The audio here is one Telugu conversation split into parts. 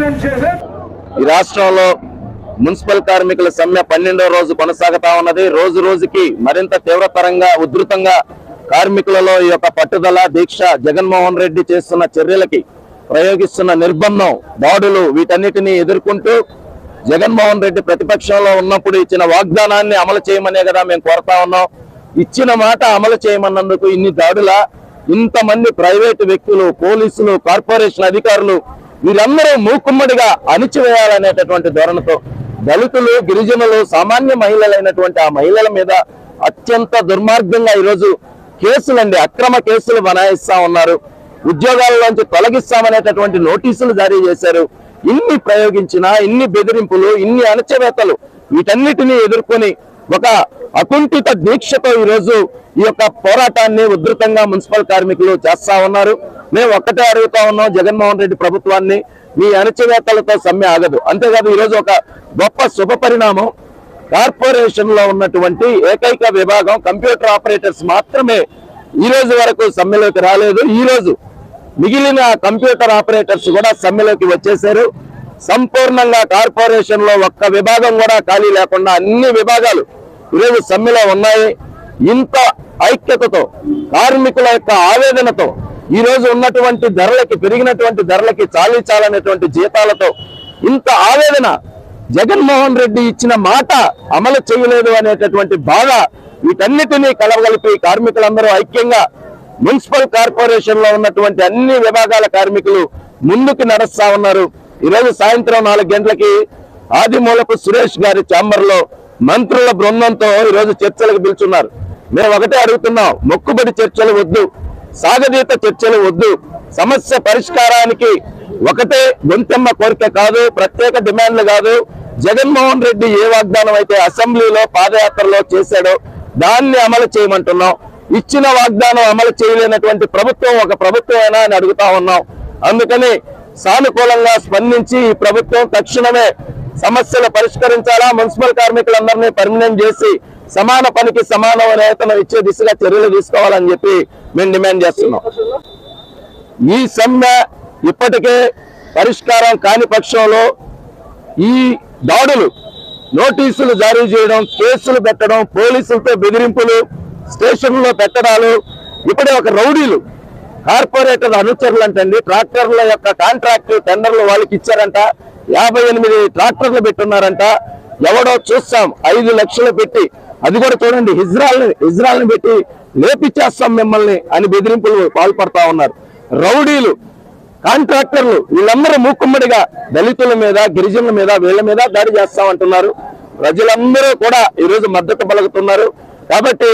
ఈ రాష్ట్రంలో మున్సిపల్ కార్మికుల సమ్మె పన్నెండో రోజు కొనసాగుతా ఉన్నది. రోజు రోజుకి మరింత తీవ్రతరంగా ఉధృతంగా కార్మికులలో ఈ యొక్క పట్టుదల దీక్ష జగన్మోహన్ రెడ్డి చేస్తున్న చర్యలకి ప్రయోగిస్తున్న నిర్బంధం దాడులు వీటన్నిటిని ఎదుర్కొంటూ జగన్మోహన్ రెడ్డి ప్రతిపక్షంలో ఉన్నప్పుడు ఇచ్చిన వాగ్దానాన్ని అమలు చేయమనే కదా మేము కోరుతా ఉన్నాం. ఇచ్చిన మాట అమలు చేయమన్నందుకు ఇన్ని దాడుల ఇంతమంది ప్రైవేటు వ్యక్తులు పోలీసులు కార్పొరేషన్ అధికారులు వీరందరూ మూకుమ్మడిగా అణిచివేయాలనేటటువంటి ధోరణితో దళితులు గిరిజనులు సామాన్య మహిళలైనటువంటి ఆ మహిళల మీద అత్యంత దుర్మార్గంగా ఈరోజు కేసులండి అక్రమ కేసులు బనాయిస్తా ఉన్నారు. ఉద్యోగాలలోంచి తొలగిస్తామనేటటువంటి నోటీసులు జారీ చేశారు. ఇన్ని ప్రయోగించిన ఇన్ని బెదిరింపులు ఇన్ని అణచివేతలు వీటన్నిటినీ ఎదుర్కొని ఒక అకుంఠిత దీక్షతో ఈరోజు ఈ యొక్క పోరాటాన్ని ఉధృతంగా మున్సిపల్ కార్మికులు చేస్తా ఉన్నారు. మేము ఒక్కటే అడుగుతా ఉన్నాం జగన్మోహన్ రెడ్డి ప్రభుత్వాన్ని. మీ అణచివేతలతో సమ్మె ఆగదు. అంతేకాదు ఈరోజు ఒక గొప్ప శుభ పరిణామం. కార్పొరేషన్లో ఉన్నటువంటి ఏకైక విభాగం కంప్యూటర్ ఆపరేటర్స్ మాత్రమే ఈ రోజు వరకు సమ్మెలోకి రాలేదు. ఈ రోజు మిగిలిన కంప్యూటర్ ఆపరేటర్స్ కూడా సమ్మెలోకి వచ్చేసారు సంపూర్ణంగా కార్పొరేషన్లో ఒక్క విభాగం కూడా ఖాళీ లేకుండా అన్ని విభాగాలు ఈరోజు సమ్మెలో ఉన్నాయి. ఇంత ఐక్యతతో కార్మికుల యొక్క ఆవేదనతో ఈ రోజు ఉన్నటువంటి ధరలకి పెరిగినటువంటి ధరలకి చాలీ చాలనేటువంటి జీతాలతో ఇంత ఆవేదన జగన్మోహన్ రెడ్డి ఇచ్చిన మాట అమలు చేయలేదు అనేటటువంటి బాధ వీటన్నిటినీ కలవగలిపి కార్మికులందరూ ఐక్యంగా మున్సిపల్ కార్పొరేషన్లో ఉన్నటువంటి అన్ని విభాగాల కార్మికులు ముందుకు నడుస్తా ఉన్నారు. ఈరోజు సాయంత్రం నాలుగు గంటలకి ఆదిమూలపు సురేష్ గారి ఛాంబర్లో మంత్రుల బృందంతో ఈరోజు చర్చలకు పిలుచున్నారు. మేము ఒకటే అడుగుతున్నాం మొక్కుబడి చర్చలు వద్దు. సాగదీత చర్చలు వద్దు. సమస్య పరిష్కారానికి ఒకటే గొంతెమ్మ కోరిక కాదు ప్రత్యేక డిమాండ్లు కాదు. జగన్మోహన్ రెడ్డి ఏ వాగ్దానం అయితే అసెంబ్లీలో పాదయాత్రలో చేశాడో దాన్ని అమలు చేయమంటున్నాం. ఇచ్చిన వాగ్దానం అమలు చేయలేనటువంటి ప్రభుత్వం ఒక ప్రభుత్వమేనా అని అడుగుతా ఉన్నాం. అందుకని సానుకూలంగా స్పందించి ఈ ప్రభుత్వం తక్షణమే సమస్యలు పరిష్కరించాలా? మున్సిపల్ కార్మికులందరినీ పర్మినెంట్ చేసి సమాన పనికి సమాన వేతనం ఇచ్చే దిశగా చర్యలు తీసుకోవాలని చెప్పి మేము డిమాండ్ చేస్తున్నాం. ఈ సమ్మె ఇప్పటికే పరిష్కారం కాని పక్షంలో ఈ దాడులు నోటీసులు జారీ చేయడం కేసులు పెట్టడం పోలీసులతో బెదిరింపులు స్టేషన్లో పెట్టడాలు ఇప్పుడే ఒక రౌడీలు కార్పొరేటర్ అనుచరులు అంటండి ట్రాక్టర్ల యొక్క కాంట్రాక్ట్ టెండర్లు వాళ్ళకి ఇచ్చారంట యాభై ఎనిమిది ట్రాక్టర్లు పెట్టున్నారంట ఎవడో చూస్తాం ఐదు లక్షలు పెట్టి అది కూడా చూడండి ఇజ్రాయల్ ఇజ్రాయల్ పెట్టి లేపిచ్చేస్తాం మిమ్మల్ని అని బెదిరింపులు పాల్పడతా ఉన్నారు. రౌడీలు కాంట్రాక్టర్లు వీళ్ళందరూ మూకుమ్మడిగా దళితుల మీద గిరిజనుల మీద వీళ్ళ మీద దాడి చేస్తామంటున్నారు. ప్రజలందరూ కూడా ఈరోజు మద్దతు పలుకుతున్నారు. కాబట్టి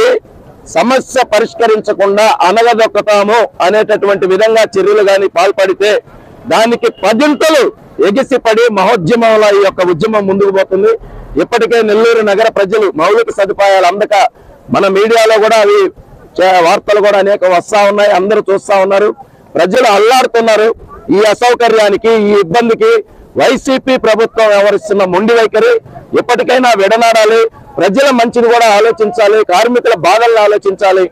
సమస్య పరిష్కరించకుండా అనగదొక్కుతాము అనేటటువంటి విధంగా చర్యలు కానీ పాల్పడితే దానికి పదింతలు ఎగిసిపడి మహోద్యమంలో ఈ యొక్క ఉద్యమం ముందుకు పోతుంది. ఇప్పటికే నెల్లూరు నగర ప్రజలు మౌలిక సదుపాయాలు అందక మన మీడియాలో కూడా అవి వార్తలు కూడా అనేక వస్తా ఉన్నాయి అందరూ చూస్తా ఉన్నారు. ప్రజలు అల్లాడుతున్నారు ఈ అసౌకర్యానికి ఈ ఇబ్బందికి. వైసీపీ ప్రభుత్వం వ్యవహరిస్తున్న మొండి వైఖరి ఎప్పటికైనా విడనాడాలి. ప్రజల మంచిని కూడా ఆలోచించాలి కార్మికుల బాధలను ఆలోచించాలి.